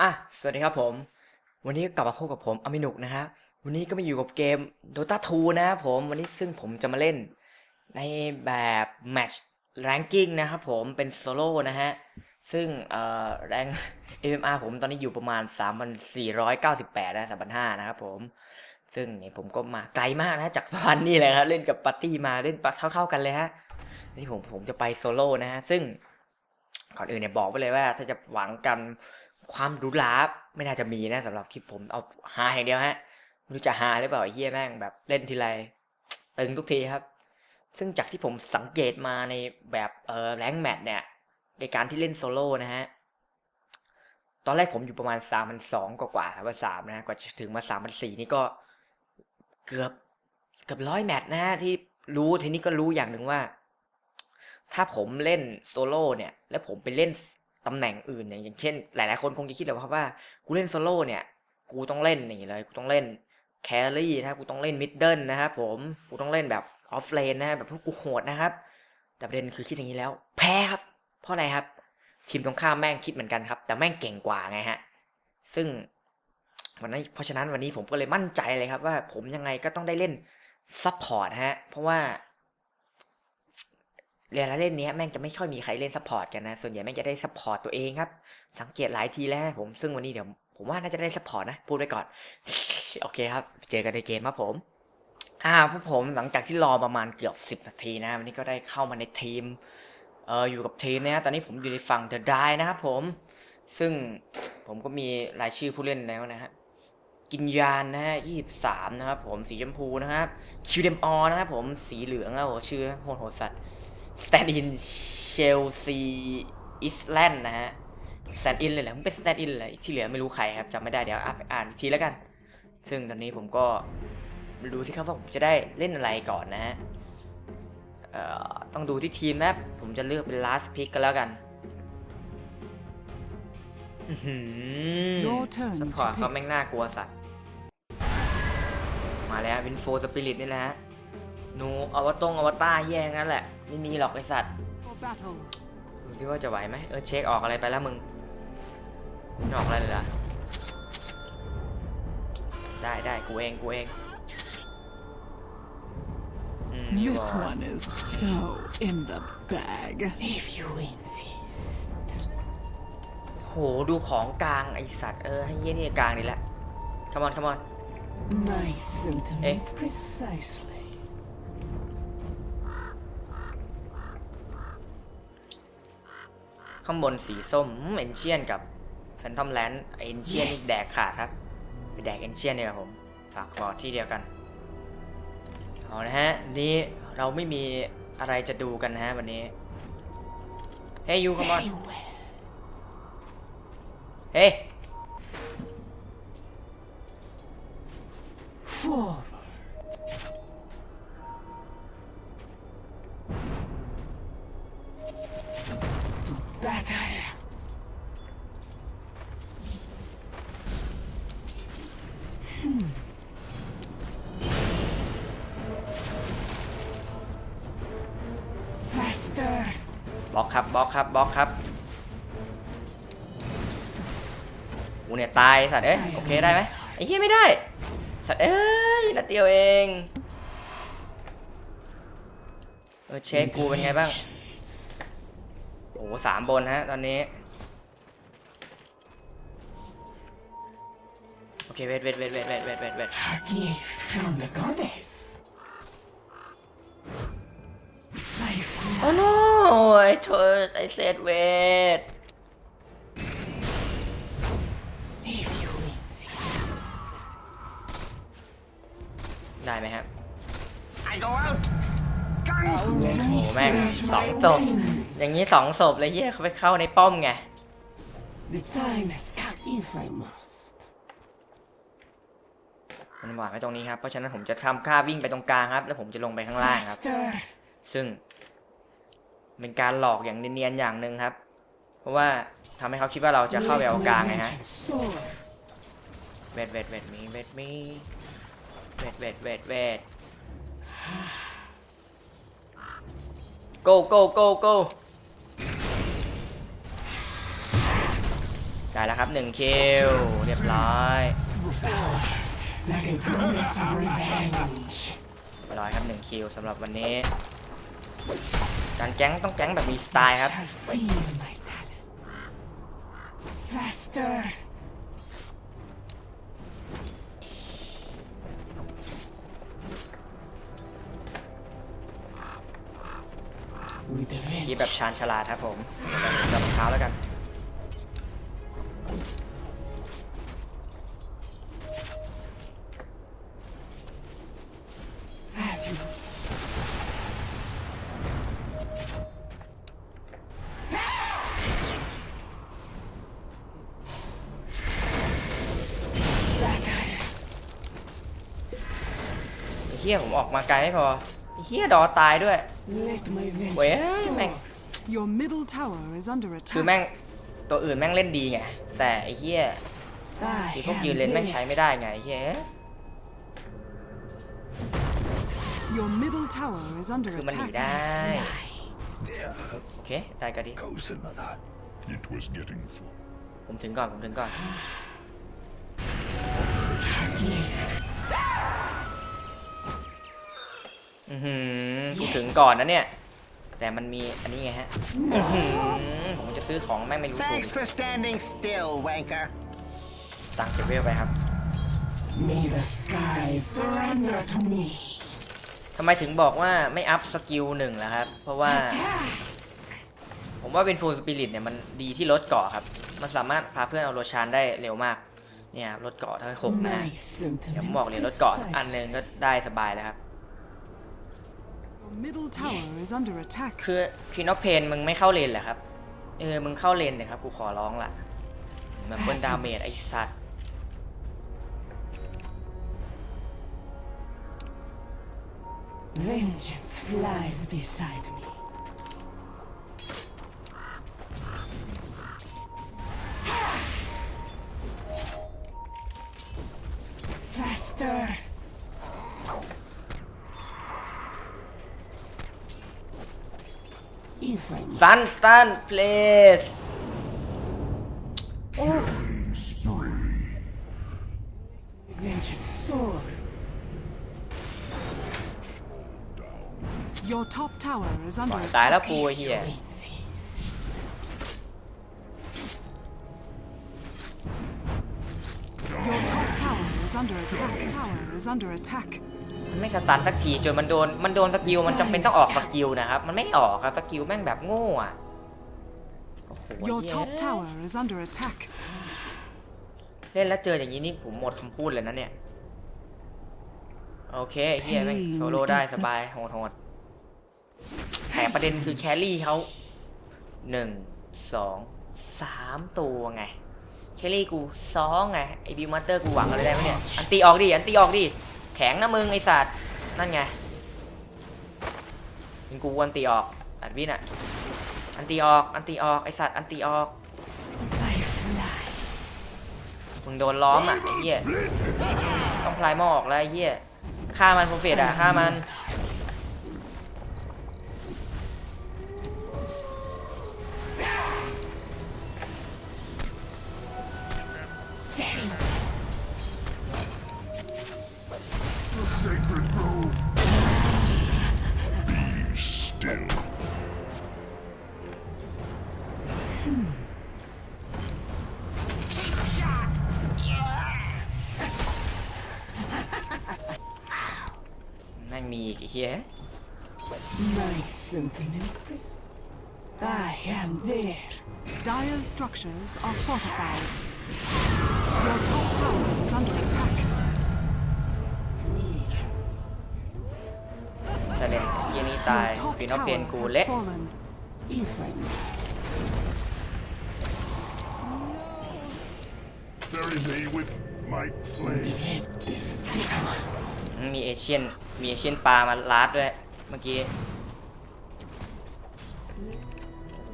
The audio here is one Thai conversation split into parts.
อะ สวัสดีครับผม วันนี้กลับมาพบกับผมอมินุกนะครับวันนี้ก็มาอยู่กับเกม Dota 2 นะครับผม วันนี้ซึ่งผมจะมาเล่นในแบบ Match Ranking นะครับผม เป็นโซโล่นะฮะ ซึ่งเอ่อแรง MMR ผมตอนนี้อยู่ประมาณ 3,498 นะ 3,500 นะครับผม ซึ่งเนี่ยผมก็มาไกลมากนะ จากพันนี่เลยครับ เล่นกับปาร์ตี้มาเล่นเท่า ๆกันเลยฮะ นี่ผมผมจะไปโซโล่นะฮะ ซึ่งก่อนอื่นเนี่ยบอกไปเลยว่าถ้าจะหวังกัน ความหรูหราไม่น่าจะมีนะสำหรับคลิปผมเอาฮาอย่างเดียวฮะไม่รู้จะฮาหรือเปล่าเฮียแม่งแบบเล่นทีไรตึงทุกทีครับ ซึ่งจากที่ผมสังเกตมาในแบบเออแรงแมทเนี่ยในการที่เล่นโซโล่นะฮะตอนแรกผมอยู่ประมาณ3 0 0กว่ากว่าสามพันสามนะกว่าจะถึงมา3 0 0นี่ก็เกือบเกือบร้อยแมตช์นะฮะที่รู้ทีนี้ก็รู้อย่างหนึ่งว่า ถ้าผมเล่นโซโล่เนี่ย แล้วผมไปเล่น ตำแหน่งอื่นเนี่ยอย่างเช่น หลายๆคนคงจะคิดเลยว่าว่ากูเล่นโซโล่เนี่ยกูต้องเล่นอย่างนี้เลยกูต้องเล่นแครี่นะครับกูต้องเล่นมิดเดิลนะครับผมกูต้องเล่นแบบออฟเลนนะแบบพวกกูโหดนะครับ แต่ประเด็นคือคิดอย่างนี้แล้ว แพ้ครับ เพราะอะไรครับ ทีมตรงข้ามแม่งคิดเหมือนกันครับ แต่แม่งเก่งกว่าไงฮะ ซึ่งวันนั้นเพราะฉะนั้นวันนี้ผมก็เลยมั่นใจเลยครับว่าผมยังไงก็ต้องได้เล่นซัพพอร์ตฮะเพราะว่า เรียนแล้วเล่นเนี้ยแม่งจะไม่ค่อยมีใครเล่นซัพพอร์ตกันนะ ส่วนใหญ่แม่งจะได้ซัพพอร์ตตัวเองครับ สังเกตหลายทีแล้วผม ซึ่งวันนี้เดี๋ยวผมว่าน่าจะได้ซัพพอร์ตนะ พูดไว้ก่อน โอเคครับ เจอกันในเกมครับผม อ่าพวกผมหลังจากที่รอประมาณเกือบ 10 นาทีนะ วันนี้ก็ได้เข้ามาในทีม เอ่ออยู่กับทีมนะตอนนี้ผมอยู่ในฝั่ง The Die นะครับผม ซึ่งผมก็มีรายชื่อผู้เล่นแล้วนะฮะกินยานนะฮะยี่สามนะครับผม สีชมพูนะครับ คิวเดมออนะครับผม สีเหลืองแล้วโหชื่อโหดโหดสัตว์ สแตนด์อินเชลซีอิสแลนด์นะฮะสแตนด์อินเลยแหละมันเป็นสแตนด์อินเลยที่เหลือไม่รู้ใครครับจำไม่ได้เดี๋ยวอ่านอ่านอีกทีแล้วกัน ซึ่งตอนนี้ผมก็ดูที่ครับว่าผมจะได้เล่นอะไรก่อนนะฮะเอ่อต้องดูที่ทีมนะครับผมจะเลือกเป็น last pick ก็แล้วกันอื้อหือ Your turn ส to ปอร์ตเขา pick. แม่งน่ากลัวสัตว์ มาแล้ววินโฟสปิริตนี่แหละฮะ หนูอวตงอวตารแย่งนั่นแหละ ไม่มีหรอกไอสัตว์ For battle. ดูที่ว่าจะไหวไหมเออเช็คออกอะไรไปแล้วมึงไม่ออกอะไรเลยเหรอได้ได้กูเองกูเองอืม This ก่อน one is so in the bag. If you insist. โหดูของกลางไอสัตว์เออให้เยี่ยนี่กลางนี่แหละ come on come on My sentiments precisely. ข้างบนสีส้มเอนเชียนกับแฟนทอมแลนด์เอนเชียนนี่แดกขาดครับ ไปแดกเอนเชียนเนี่ยครับผมฝากบอกที่เดียวกันเอานะฮะ นี่เราไม่มีอะไรจะดูกันนะฮะวันนี้ เฮ้ยยูคัมอน Very well. เฮ้ย Forward. บล็อกครับบล็อกครับบล็อกครับกูเนี่ยตายสัตว์เอ้ยโอเคได้ไหมไอ้เหี้ยไม่ได้สัตว์เอ้ยนัดเดียวเองเออเช็คกูเป็นไงบ้างโอ้โหสามบนฮะตอนนี้โอเคเวทเวทเวทเวทเวทเวทเวท เธอไอ้เซตเวท if you insist. ได้ไหมครับ I go out. Guns โอ้โหแม่งสองศพอย่างนี้สองศพเลยเฮียเขาไปเข้าในป้อมไง The time has come if I must. มันหวานไว้ตรงนี้ครับ เพราะฉะนั้นผมจะทำค่าวิ่งไปตรงกลางครับ แล้วผมจะลงไปข้างล่างครับ Faster. ซึ่ง เป็นการหลอกอย่างเนียนๆอย่างหนึ่งครับ เพราะว่าทำให้เขาคิดว่าเราจะเข้าไปเอากลางไงฮะเวทเวทเวทมีเวทมีเวทเวทเวทเวท go go go go ได้แล้วครับหนึ่งคิวเรียบร้อยเรียบร้อยครับหนึ่งคิวสำหรับวันนี้ การแก๊งต้องแก๊งแบบมีสไตล์ครับ Shall feel my talent. Faster. With the คี wrench. แบบชาญฉลาดครับผมจับรองเท้าแล้วกัน ฮียผมออกมาไกลไม่พอไอ้เฮียดอตายด้วย let my เว้ย vengeance แม่ง soar. Your middle tower is under คือ attack. แม่งตัวอื่นแม่งเล่นดีไง แต่ไอ้เฮีย I ที่พวก am ยืนเลนแม่ง there. ใช้ไม่ได้ไงไอ้เฮีย Your middle tower is under คือมันหนี attack. ได้ There, โอเค ได้ก็ดี goes another. It was getting full. ผมถึงก่อน ผมถึงก่อน อือหือกูถึงก่อนนะเนี่ย แต่มันมีอันนี้ไงฮะอื้อหือผมจะซื้อของแม่งไม่รู้ถูก Thanks for standing still, wanker. ตังค์เก็บเวลไปครับ May the skies surrender to me. ทำไมถึงบอกว่าไม่อัพสกิลหนึ่งล่ะครับ เพราะว่า ผมว่าเป็นฟูลสปิริตเนี่ยมันดีที่ลดเกาะครับ มันสามารถพาเพื่อนเอาโรชานได้เร็วมาก เนี่ยครับลดเกาะเท่าหกนะฮะ My เดี๋ยวผม sentiments บอกเลยลดเกาะอันหนึ่ง precisely. ก็ได้สบายแล้วครับ Your middle tower is under attack. คือคีนอเพนมึงไม่เข้าเลนเหรอครับ เออ มึงเข้าเลนเลยครับ กูขอร้องล่ะแบบเบิ้ลดาเมจไอ้สัตว์ Vengeance flies beside me. If I'm ซันสตันเพลส vengeance soar, Your top tower is under ตาย attack. แล้วกูไอ้เฮีย insist. Your top tower is under attack. Tower is under attack. มันไม่สตันสักทีจนมันโดนมันโดนสกิลมันจำเป็นต้องออกสกิลนะครับ มันไม่ออกครับสกิลแม่งแบบโง่อะโอ้โห Your เหี้ย top tower is under attack. เล่นแล้วเจออย่างนี้นี่ผมหมดคำพูดเลยนะเนี่ย โอเคไอ้เฮียแม่งโซโล่ได้สบายโหดโหดแต่ประเด็นคือแครี่เขาหนึ่งสองสามตัวไง แครี่กูสองไง ไอบิวมาสเตอร์กูหวังอะไรได้ไหมเนี่ย อันตีออกดิ อันตีออกดิ แข็งนะมึงไอสัตว์นั่นไงยิงกูอันตีออกอัดวินอะอันตีออกอันตีออกไอสัตว์อันตีออกมึงโดนล้อมอะไอเหี้ยต้องพลายหมอออกแล้วไอเหี้ยฆ่ามันโปรเฟตอะฆ่ามัน My sentiments pres- I am there. Dire's structures are fortified. Your top tower is under attack. แสดงไอ้เหี้ยนี่ตาย Your top ฟีนอเพน tower กู has เละ fallen. If I'm Bury me with my blades. this มีเอเชียน มีเอเชียนปลามาลาดด้วย เมื่อกี้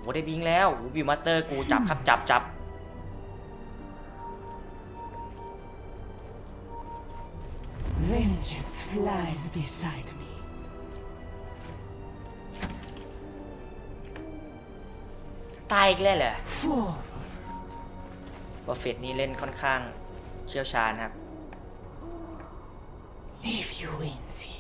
โอ้โหได้บิงแล้วโอ้โหบิวมาสเตอร์กูจับครับจับจับ vengeance flies beside me. ตายอีกแล้วเหรอ Forward. Prophet นี่เล่นค่อนข้างเชี่ยวชาญครับ If you insist.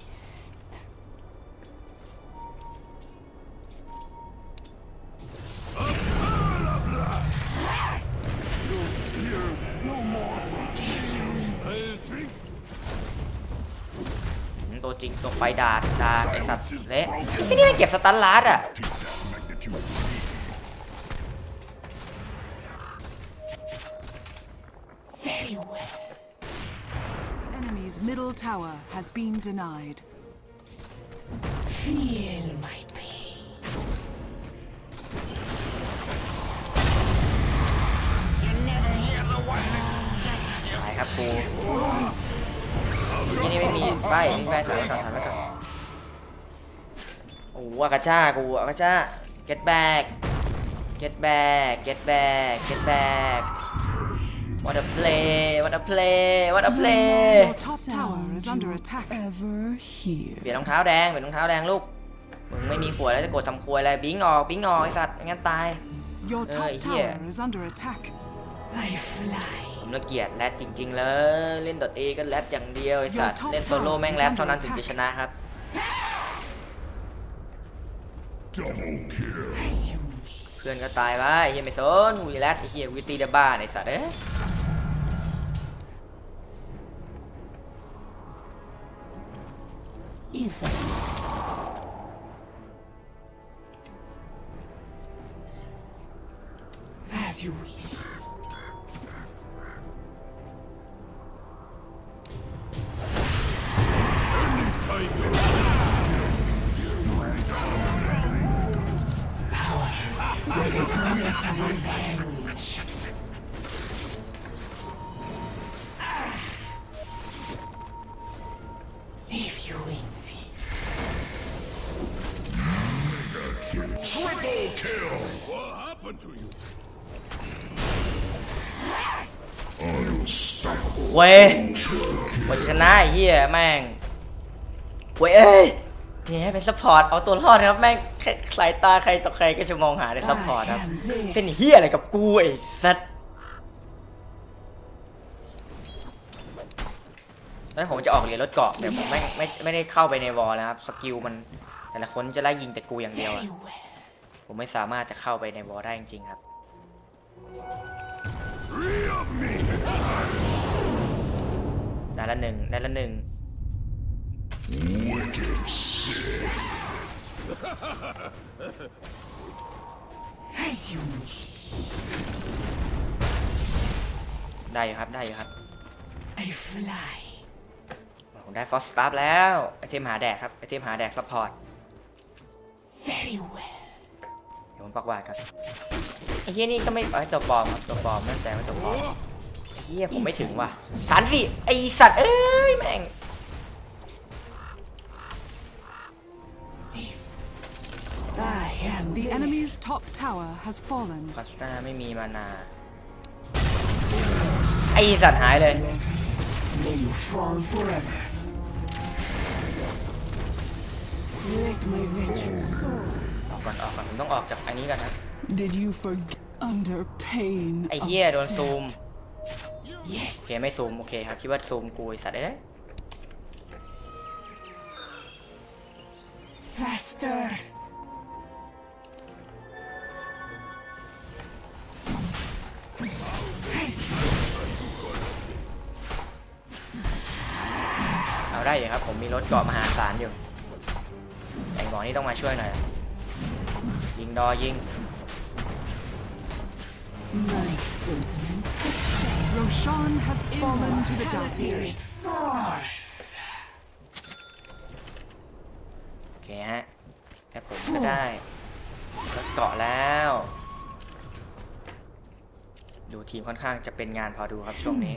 จริงตัวไฟดาดดาดไอสัตว์เละที่นี่มันเก็บสตันลาดอะ take that magnitude. Very well. Enemy's middle tower has been denied. Feel my ไม่มีใบไม่มีใบถอยไว้ก่อนถอยไว้ก่อนโอ้โหอากาจ้ากูอากาจ้า get back get back get back get back what a play what a play what a play Your top tower is under attack. Ever here? เปลี่ยนรองเท้าแดงเปลี่ยนรองเท้าแดงลูกมึงไม่มีขวดแล้วจะกดทำครัวอะไรบิงออกบิงออกไอสัตว์ไม่งั้นตาย Your Uh, top here. tower is under attack. I fly. ผมละเกียดแรดจริงๆเลยเล่นดอทเอก็แรดอย่างเดียวไอสัตว์ Your top เล่นโซโล่แม่งแรดเท่านั้นถึงจะชนะครับ Double kill. As you wish. เพื่อนก็ตายไปไอ้เฮียไม่สนวีแรดไอ้เฮียวิตีเดบ้าไอสัตว์เอ้ย เว้ยกว่าจะชนะไอ้เฮียแม่งเว้ยเอ้ยเนี่ยเป็นซัพพอร์ตเอาตัวรอดครับแม่งใครสายตาใครต่อใครก็จะมองหาในซัพพอร์ตครับ เป็นเฮียอะไรกับกูไอ้สัตว์แล้วผมจะออกเหรียญรถเกาะเดี๋ยวผมไม่ไม่ไม่ได้เข้าไปในวอลนะครับสกิลมัน แต่ละคนจะไล่ยิงแต่กูอย่างเดียวอะ Very well. ผมไม่สามารถจะเข้าไปในวอลได้จริงๆครับ Three of me. ได้ละหนึ่งได้ละหนึ่ง Wicked sick. As you wish. ได้อยู่ครับได้อยู่ครับ I fly. ผมได้ฟอสตาร์แล้วไอเทมหาแดกครับไอเทมหาแดกซัพพอร์ต Very well. เดี๋ยวผมปักหวาดกันไอ้ เฮียนี่ก็ไม่ไอยตัวปลอมครับตัวปลอมนั่นแต่ว่าตัวปลอมไอ้เฮียผมไม่ถึงว่ะฐานสิไอสัตว์เอ้ยแม่ง I am The there. enemy's top tower has fallen. คอสตาไม่มีมานาไอสัตว์หายเลย May you fall forever. Let my vengeance soar. ออกก่อนออกก่อนผมต้องออกจากอันนี้ก่อนครับ Did you forget? Under pain. ไอ of เฮียโดนซูม Yes. โอเคไม่ซูมโอเคครับคิดว่าซูมกูไอสัตว์เอ้ย Faster. As you เอาได้อยู่ครับ ผมมีรถเกาะมหาศาลอยู่แต่หมอนี่ต้องมาช่วยหน่อยยิงดอยิง my sentiments. Roshan has fallen to the dark. Spirit soars. โอเคฮะแต่ผมก็ได้รถเกาะแล้ว ดูทีมค่อนข้างจะเป็นงานพอดูครับช่วงนี้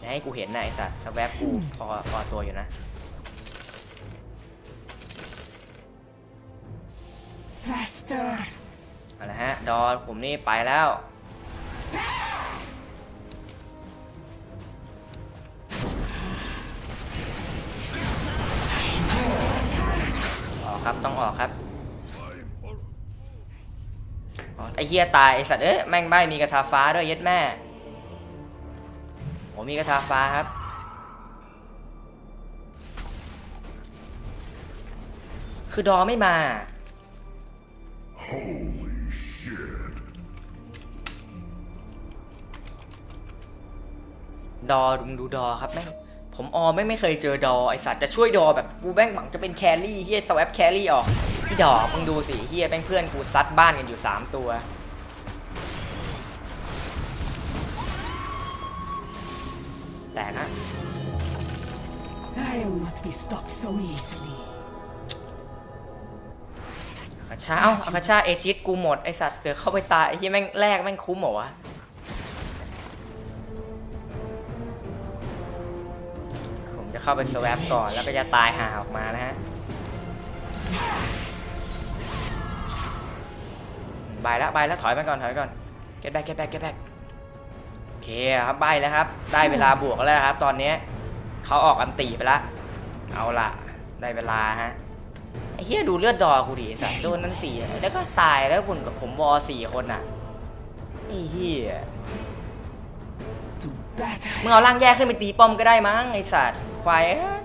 จะให้กูเห็นนะไอสัตว์สแวบกูพอพอตัวอยู่นะ เอาละฮะดอผมนี่ไปแล้ว ออกครับต้องออกครับไอ้เหี้ยตายไอ้สัตว์เอ้ยแม่งไม่มีกระทาฟ้าด้วยเย็ดแม่โอ้มีกระทาฟ้าครับคือดอไม่มา ดอดูดูดอครับแม่งผมออไม่งไม่เคยเจอดอไอสัตว์จะช่วยดอแบบกูแม่งหวังจะเป็นแครี่เฮียสวปแครี่ออกพี่ดอกมึงดูสิเฮียแม่งเพื่อนกูซัดบ้านกันอยู่ 3 ตัวแต่นะ I am not be stopped so easily. อาคาชาเอ้าอาคาชาเอจิตกูหมดไอสัตว์เสือเข้าไปตายไอเฮียแม่งแรกแม่งคุ้มเหรอวะ เข้าไปสวปก่อนแล้วก็จะตายห่าออกมานะฮะบายแล้วบายแล้วถอยไปก่อนถอยไปก่อน get back get back get back โอเคครับบายแล้วครับ ได้เวลาบวกแล้วนะครับ ตอนนี้เขาออกอันตีไปละเอาละได้เวลาฮะไอ้เหี้ยดูเลือดดอกูดิไอ้สัตว์โดนนั่นตีแล้วก็ตายแล้วคุณกับผมวอสี่คนอะไอ้เหี้ย To battle. มึงเอาร่างแยกขึ้นไปตีป้อมก็ได้มั้งไอ้สัตว์ khỏe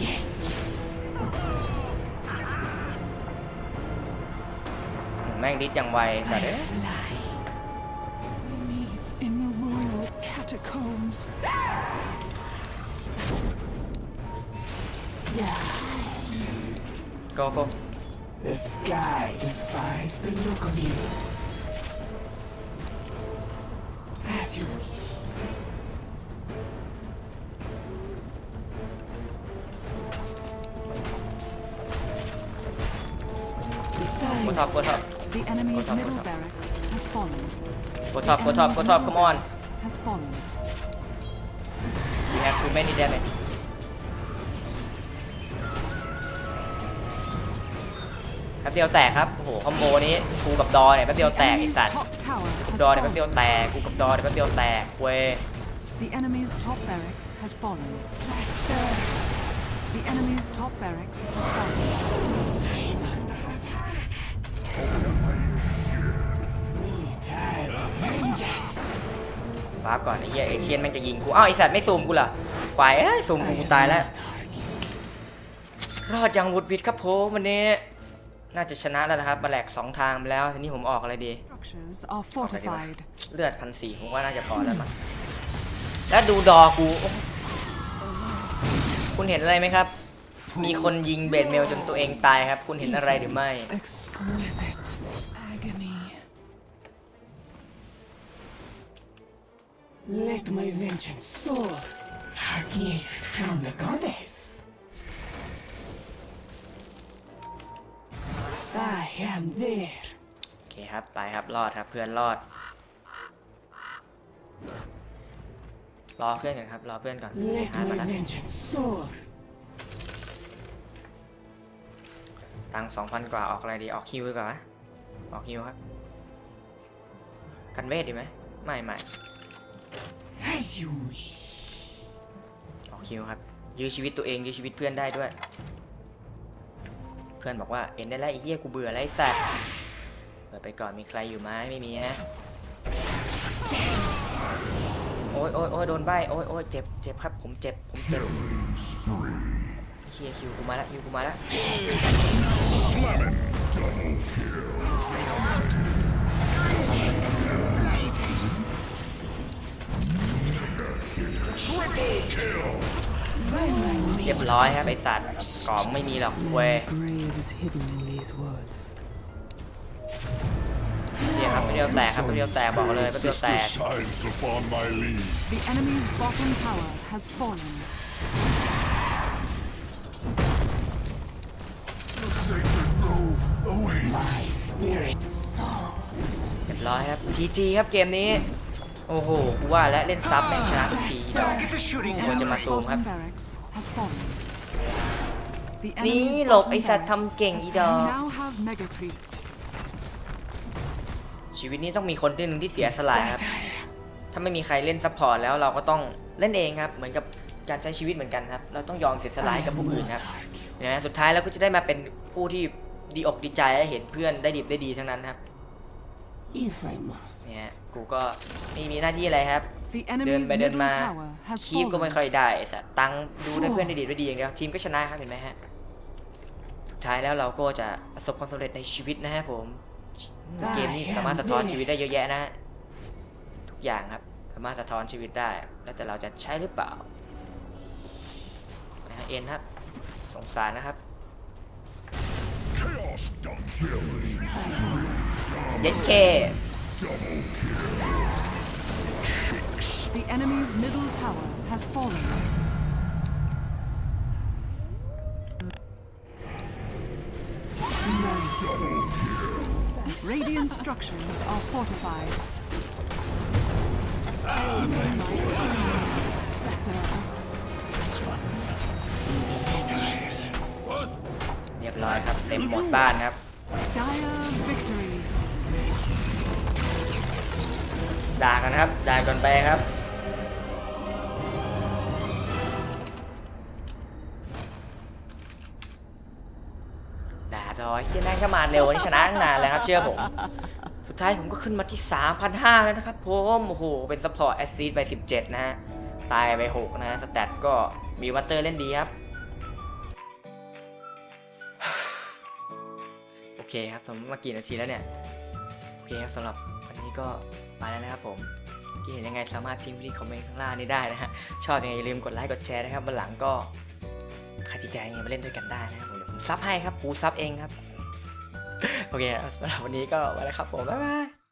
yes. mang đi chẳng vậy sao đấy catacombs. Go, go. The sky despises the look of you. ปกดท็อป come on Has fallen. we have too many damage แป๊บเดียวแตกครับ โอ้โห คอมโบนี้กูกับดอเนี่ยแป๊บเดียว The แตกไอ้ enemy's สัตว์ top tower กู has ดอเนี่ยแป๊บเดียว fallen. แตก กูกับดอเนี่ยแป๊บเดียวแตกเว้ย The enemy's top barracks has fallen. The enemy's top barracks has fallen. ฟ้าร์ปก่อนไอ้เหี้ยเอเชียนแม่งจะยิงกูอ้าวไอสัตว์ไม่ซูมกูเหรอควายเอ้ยซูมกูกูตายแล้ว รอดยังวุดวิดครับผมวันนี้ น่าจะชนะแล้วนะครับมาแหลกสองทางไปแล้วทีนี้ผมออกอะไรดี Structures are fortified. เลือดพันสี่ผมว่าน่าจะพอแล้วมั้งแล้วดูดอกูโอ้คุณเห็นอะไรไหมครับ มีคนยิงเบดเมลจนตัวเองตายครับ คุณเห็นอะไรหรือไม่ Exquisite Let my vengeance soar. A gift from the goddess. I am there. โอเคครับ ไปครับ รอดครับ เพื่อนรอด รอเพื่อนก่อนครับ รอเพื่อนก่อน Let หามา my แล้ว vengeance soar. ตังสองพันกว่าออกอะไรดี ออกคิวดีกว่าไหมออกคิวครับ กันเวทดีไหม ไม่ไม่ As you wish. ออกคิวครับ ยื้อชีวิตตัวเองยื้อชีวิตเพื่อนได้ด้วย เพื่อนบอกว่าเอ็นได้แล้วไอ้เหี้ยกูเบื่อแล้วไอ้สัตว์เปิดไปก่อนมีใครอยู่ไหมไม่มีฮะโอ้ยโอ้ยโอ้ยโดนใบโอ้ยโอ้ยเจ็บเจ็บครับผมเจ็บผมเจ็บไอ้เฮียคิวกูมาแล้วคิวกูมาแล้ว เรียบร้อยครับไอสัตว์กล่องไม่มีหรอกเว้ย grave is hidden in these woods. เดี๋ยวครับไม่เดียวแตกครับไม่เดียวแตกบอกเลยไม่เดียวแต Sister ก signs upon my lead. The enemy's bottom tower has fallen. The sacred grove awaits. My spirit soars. เรียบร้อยครับ GG ครับเกมนี้ โอ้โหกูว่าแล้วเล่นซับแม่งชนะทุกที ดอก Get the shooting. Ôi, cho mà Enemy's zoom bottom hấp. barracks has fallen. The นี่ enemy's หลบ bottom ไอสัตว์ barracks ทำเก่งอีดอก now have mega creeps. ชีวิตนี้ต้องมีคนที่หนึ่งที่เสียสละครับ ถ้าไม่มีใครเล่นซัพพอร์ตแล้วเราก็ต้องเล่นเองครับ เหมือนกับการใช้ชีวิตเหมือนกันครับ เราต้องยอมเสียสละให้กับผู้อื่นครับ Target. นะสุดท้ายแล้วก็จะได้มาเป็นผู้ที่ดีอกดีใจและเห็นเพื่อนได้ดีได้ดีทั้งนั้นครับ If I must. เนี่ยกูก็ไม่มีหน้าที่อะไรครับ The เดิน enemy's ไปเดิน middle มา tower has คีบก็ไม่ fallen. ค่อยได้ไอ้สัตว์ตังค์ดูได้เพื่อนได้ดีได้ดีอย่างเดียวทีมก็ชนะครับเห็นไหมฮะสุดท้ายแล้วเราก็จะประสบความสำเร็จในชีวิตนะฮะผมเกมนี้สามารถสะท้อนชีวิตได้เยอะแยะนะฮะทุกอย่างครับสามารถสะท้อนชีวิตได้ แล้วแต่เราจะใช้หรือเปล่านะฮะเอ็นครับสงสารนะครับ Chaos dump kill. เย็นเค The enemy's middle tower has fallen. Radiant structures are fortified. Successor. เรียบร้อยครับ เต็มหมดบ้านครับ Dire victory. ด่ากันนะครับ ด่ากันไปครับ ด่าดอยเชี่ยแม่งก็มาเร็ววันนี้ชนะตั้งนานแล้วครับ เชื่อผม สุดท้ายผมก็ขึ้นมาที่ 3,500 แล้วนะครับผมโอ้โห เป็นซัพพอร์ตแอสซีดไป 17 นะฮะ ตายไป 6 นะสแตทก็มีวัตเตอร์เล่นดีครับ โอเคครับสมมติมากี่นาทีแล้วเนี่ย โอเคครับสำหรับวันนี้ก็ไปแล้วนะครับผมคิดเห็นยังไงสามารถทิ้งไว้ที่คอมเมนต์ข้างล่างนี้ได้นะฮะ ชอบยังไงอย่าลืมกดไลค์กดแชร์นะครับวันหลังก็ใครจิตใจยังไงมาเล่นด้วยกันได้นะครับผม ผมซับให้ครับ ปูซับเองครับ โอเคสำหรับวันนี้ก็ไปแล้วครับผม บ๊ายบาย